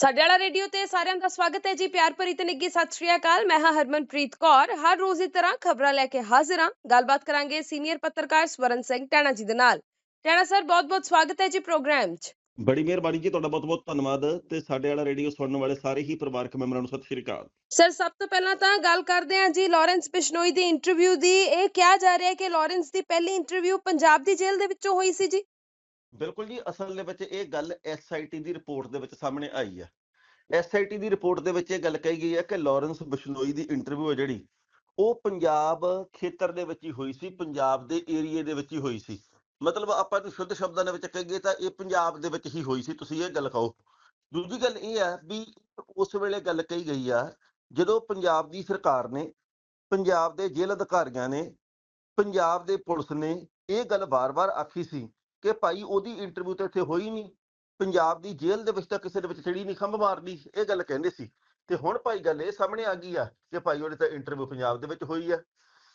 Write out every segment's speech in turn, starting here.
ਸਾਡੇ ਵਾਲਾ ਰੇਡੀਓ ਤੇ ਸਾਰਿਆਂ ਦਾ ਸਵਾਗਤ ਹੈ ਜੀ। ਪਿਆਰ ਭਰੀ ਤੇ ਨਿੱਘੀ ਸਤਿ ਸ਼੍ਰੀ ਅਕਾਲ। ਮੈਂ ਹਾਂ ਹਰਮਨਪ੍ਰੀਤ ਕੌਰ। ਹਰ ਰੋਜ਼ ਦੀ ਤਰ੍ਹਾਂ ਖਬਰਾਂ ਲੈ ਕੇ ਹਾਜ਼ਰ ਹਾਂ। ਗੱਲਬਾਤ ਕਰਾਂਗੇ ਸੀਨੀਅਰ ਪੱਤਰਕਾਰ ਸਵਰਨ ਸਿੰਘ ਟੈਣਾ ਜੀ ਦੇ ਨਾਲ। ਟੈਣਾ ਸਰ ਬਹੁਤ-ਬਹੁਤ ਸਵਾਗਤ ਹੈ ਜੀ ਪ੍ਰੋਗਰਾਮ 'ਚ। ਬੜੀ ਮਿਹਰਬਾਨੀ ਜੀ ਤੁਹਾਡਾ ਬਹੁਤ-ਬਹੁਤ ਧੰਨਵਾਦ ਤੇ ਸਾਡੇ ਵਾਲਾ ਰੇਡੀਓ ਸੁਣਨ ਵਾਲੇ ਸਾਰੇ ਹੀ ਪਰਿਵਾਰਕ ਮੈਂਬਰਾਂ ਨੂੰ ਸਤਿ ਸ਼੍ਰੀ ਅਕਾਲ। ਸਰ ਸਭ ਤੋਂ ਪਹਿਲਾਂ ਤਾਂ ਗੱਲ ਕਰਦੇ ਹਾਂ ਜੀ ਲਾਰੈਂਸ ਬਿਸ਼ਨੋਈ ਦੀ ਇੰਟਰਵਿਊ ਦੀ। ਇਹ ਕਿਹਾ ਜਾ ਰਿਹਾ ਹੈ ਕਿ ਲਾਰੈਂਸ ਦੀ ਪਹਿਲੀ ਇੰਟਰਵਿਊ ਪੰਜਾਬ ਦੀ ਜੇਲ੍ਹ ਦੇ ਵਿੱਚੋਂ ਹੋਈ ਸੀ ਜੀ। ਬਿਲਕੁਲ ਜੀ, ਅਸਲ ਦੇ ਵਿੱਚ ਇਹ ਗੱਲ ਐਸਆਈਟੀ ਦੀ ਰਿਪੋਰਟ ਦੇ ਵਿੱਚ ਸਾਹਮਣੇ ਆਈ ਹੈ ਐਸਆਈਟੀ ਦੀ ਰਿਪੋਰਟ ਦੇ ਵਿੱਚ ਇਹ ਗੱਲ ਕਹੀ ਗਈ ਹੈ ਕਿ ਲਾਰੈਂਸ ਬਿਸ਼ਨੋਈ ਦੀ ਇੰਟਰਵਿਊ ਹੈ ਜਿਹੜੀ, ਉਹ ਪੰਜਾਬ ਖੇਤਰ ਦੇ ਵਿੱਚ ਹੀ ਹੋਈ ਸੀ, ਪੰਜਾਬ ਦੇ ਏਰੀਏ ਦੇ ਵਿੱਚ ਹੀ ਹੋਈ ਸੀ। ਮਤਲਬ ਆਪਾਂ ਨੂੰ ਸ਼ੁੱਧ ਸ਼ਬਦਾਂ ਦੇ ਵਿੱਚ ਕਹੀਏ ਤਾਂ ਇਹ ਪੰਜਾਬ ਦੇ ਵਿੱਚ ਹੀ ਹੋਈ ਸੀ, ਤੁਸੀਂ ਇਹ ਗੱਲ ਕਹੋ ਦੂਜੀ ਗੱਲ ਇਹ ਹੈ ਵੀ ਉਸ ਵੇਲੇ ਗੱਲ ਕਹੀ ਗਈ ਆ, ਜਦੋਂ ਪੰਜਾਬ ਦੀ ਸਰਕਾਰ ਨੇ, ਪੰਜਾਬ ਦੇ ਜੇਲ੍ਹ ਅਧਿਕਾਰੀਆਂ ਨੇ, ਪੰਜਾਬ ਦੇ ਪੁਲਿਸ ਨੇ ਇਹ ਗੱਲ ਵਾਰ-ਵਾਰ ਆਖੀ ਸੀ ਕਿ ਭਾਈ ਉਹਦੀ ਇੰਟਰਵਿਊ ਤਾਂ ਇੱਥੇ ਹੋਈ ਨਹੀਂ। ਪੰਜਾਬ ਦੀ ਜੇਲ੍ਹ ਦੇ ਵਿੱਚ ਤਾਂ ਕਿਸੇ ਦੇ ਵਿੱਚ ਚੜੀ ਨਹੀਂ, ਖੰਭ ਮਾਰਦੀ, ਇਹ ਗੱਲ ਕਹਿੰਦੇ ਸੀ। ਤੇ ਹੁਣ ਭਾਈ ਗੱਲ ਇਹ ਸਾਹਮਣੇ ਆ ਗਈ ਆ ਕਿ ਭਾਈ ਉਹਦੀ ਤਾਂ ਇੰਟਰਵਿਊ ਪੰਜਾਬ ਦੇ ਵਿੱਚ ਹੋਈ ਆ।